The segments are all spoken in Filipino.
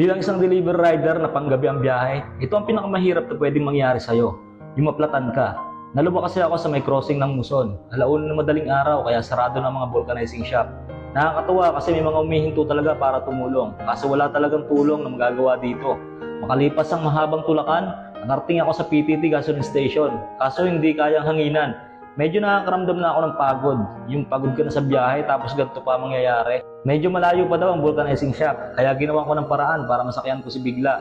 Bilang isang delivery rider na panggabi ang biyahe, ito ang pinakamahirap na pwedeng mangyari sa'yo. Yung maplatan ka. Naluba kasi ako sa may crossing ng Muson. Alauna ng madaling araw kaya sarado na mga vulcanizing shop. Nakakatuwa kasi may mga umihinto talaga para tumulong. Kaso wala talagang tulong na magagawa dito. Makalipas ang mahabang tulakan, nakarating ako sa PTT gasoline station. Kaso hindi kayang hanginan. Medyo nakakaramdam na ako ng pagod. Yung pagod ka na sa biyahe tapos ganito pa ang mangyayari. Medyo malayo pa daw ang vulcanizing shop, kaya ginawan ko ng paraan para masakyan ko si Bigla.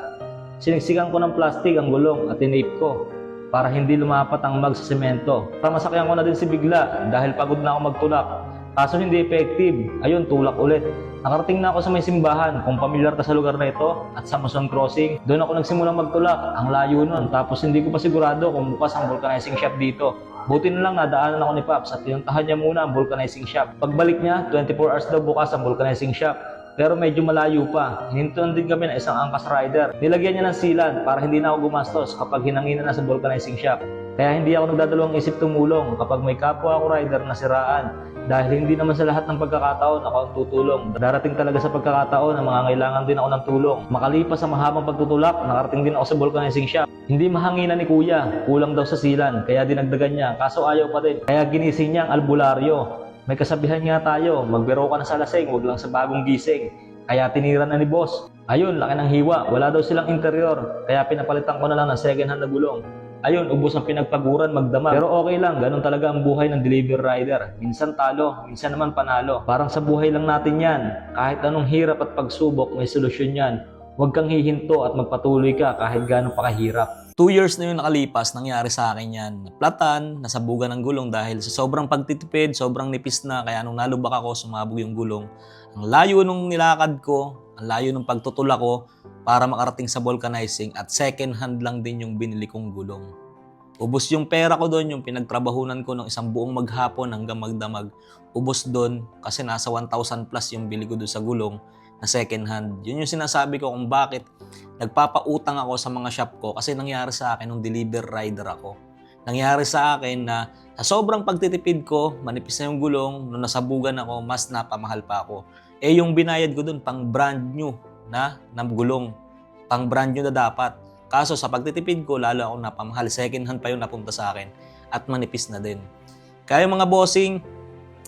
Siniksikan ko ng plastic ang gulong at tinape ko para hindi lumapat ang mag sa semento. Para masakyan ko na din si Bigla dahil pagod na ako magtulak. Kaso hindi effective. Ayun, tulak ulit. Nakarating na ako sa may simbahan. Kung pamilyar ka sa lugar na ito at sa Muson Crossing, doon ako nagsimulang magtulak. Ang layo nun. Tapos hindi ko pa sigurado kung bukas ang vulcanizing shop dito. Buti na lang nadaanan ako ni Paps at tinuntahan niya muna ang vulcanizing shop. Pagbalik niya, 24 hours daw bukas ang vulcanizing shop. Pero medyo malayo pa. Hinintuan din kami ng isang angkas rider. Nilagyan niya ng sealant para hindi na ako gumastos kapag hinangina na sa vulcanizing shop. Kaya hindi ako nagdadalawang isip tumulong kapag may kapwa ako rider na siraan. Dahil hindi naman sa lahat ng pagkakataon ako ang tutulong. Darating talaga sa pagkakataon na mangangailangan din ako ng tulong. Makalipas sa mahabang pagtutulak, nakarating din ako sa vulcanizing shop. Hindi mahanginan ni kuya, kulang daw sa silan, kaya dinagdagan niya. Kaso ayaw pa din. Kaya ginising niya ang albularyo. May kasabihan nga tayo, magbiro ka na sa lasing, huwag lang sa bagong gising. Kaya tinira na ni boss. Ayun, laki ng hiwa. Wala daw silang interior. Kaya pinapalitan ko na lang ng second hand na gulong. Ayun, ubos ang pinagpaguran, magdamag. Pero okay lang, ganun talaga ang buhay ng delivery rider. Minsan talo, minsan naman panalo. Parang sa buhay lang natin yan. Kahit anong hirap at pagsubok, may solusyon yan. Huwag kang hihinto at magpatuloy ka kahit gano'ng pakahirap. Two years na yung nakalipas, nangyari sa akin yan. Platan, nasabugan ng gulong dahil sa sobrang pagtitipid, sobrang nipis na, kaya nung nalubak ako, sumabog yung gulong. Ang layo nung nilakad ko, ang layo nung pagtutula ko para makarating sa vulcanizing at second hand lang din yung binili kong gulong. Ubos yung pera ko doon, yung pinagtrabahunan ko ng isang buong maghapon hanggang magdamag. Ubos doon kasi nasa 1,000 plus yung bili ko doon sa gulong na second hand. Yun yung sinasabi ko kung bakit nagpapautang ako sa mga shop ko kasi nangyari sa akin nung deliver rider ako. Nangyari sa akin na sa sobrang pagtitipid ko, manipis na yung gulong, nung nasabugan ako, mas napamahal pa ako. Eh yung binayad ko dun, pang brand new na, na gulong. Pang brand new na dapat. Kaso sa pagtitipid ko, lalo ako napamahal. Second hand pa yung napunta sa akin. At manipis na din. Kaya mga bossing,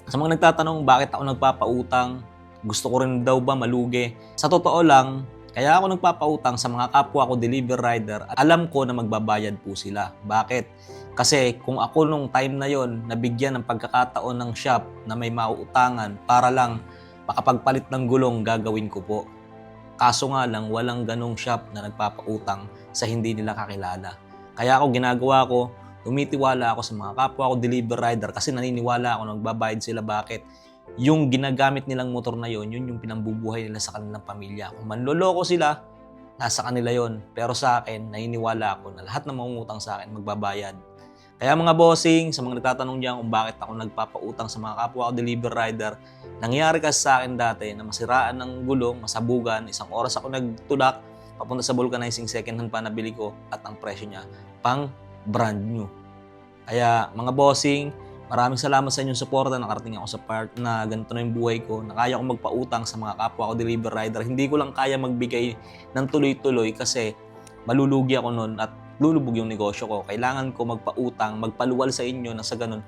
sa mga nagtatanong bakit ako nagpapautang, gusto ko rin daw ba malugi. Sa totoo lang, kaya ako nagpapautang sa mga kapwa ko deliver rider at alam ko na magbabayad po sila. Bakit? Kasi kung ako nung time na yon nabigyan ng pagkakataon ng shop na may mauutangan para lang makapagpalit ng gulong, gagawin ko po. Kaso nga lang, walang ganong shop na nagpapautang sa hindi nila kakilala. Kaya ako ginagawa ko, tumitiwala ako sa mga kapwa ko deliver rider kasi naniniwala ako na magbabayad sila. Bakit? Yung ginagamit nilang motor na yon, yun yung pinambubuhay nila sa kanilang pamilya. Kung manloloko sila, nasa kanila yon. Pero sa akin, naniniwala ako na lahat ng mangungutang sa akin magbabayad. Kaya mga bossing, sa mga nagtatanong diyan kung bakit ako nagpapautang sa mga kapwa ko deliver rider, nangyari kasi sa akin dati na masiraan ng gulong, masabugan, isang oras ako nagtulak, papunta sa vulcanizing second hand pa nabili ko at ang presyo niya pang brand new. Kaya mga bossing, maraming salamat sa inyong suporta. Nakarating ako sa part na ganito na yung buhay ko. Na kaya ko magpautang sa mga kapwa ko deliver rider. Hindi ko lang kaya magbigay ng tuloy-tuloy kasi malulugi ako noon at lulubog yung negosyo ko. Kailangan ko magpautang, magpaluwal sa inyo na sa ganun.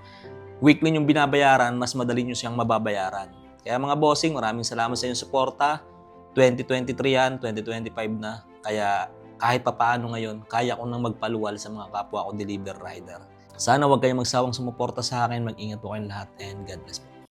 Weekly yung binabayaran, mas madali nyo siyang mababayaran. Kaya mga bossing, maraming salamat sa inyong suporta. 2023 yan, 2025 na. Kaya kahit papaano ngayon, kaya ko nang magpaluwal sa mga kapwa ko deliver rider. Sana huwag kayong magsawang sumuporta sa akin. Mag-ingat po kayong lahat and God bless po.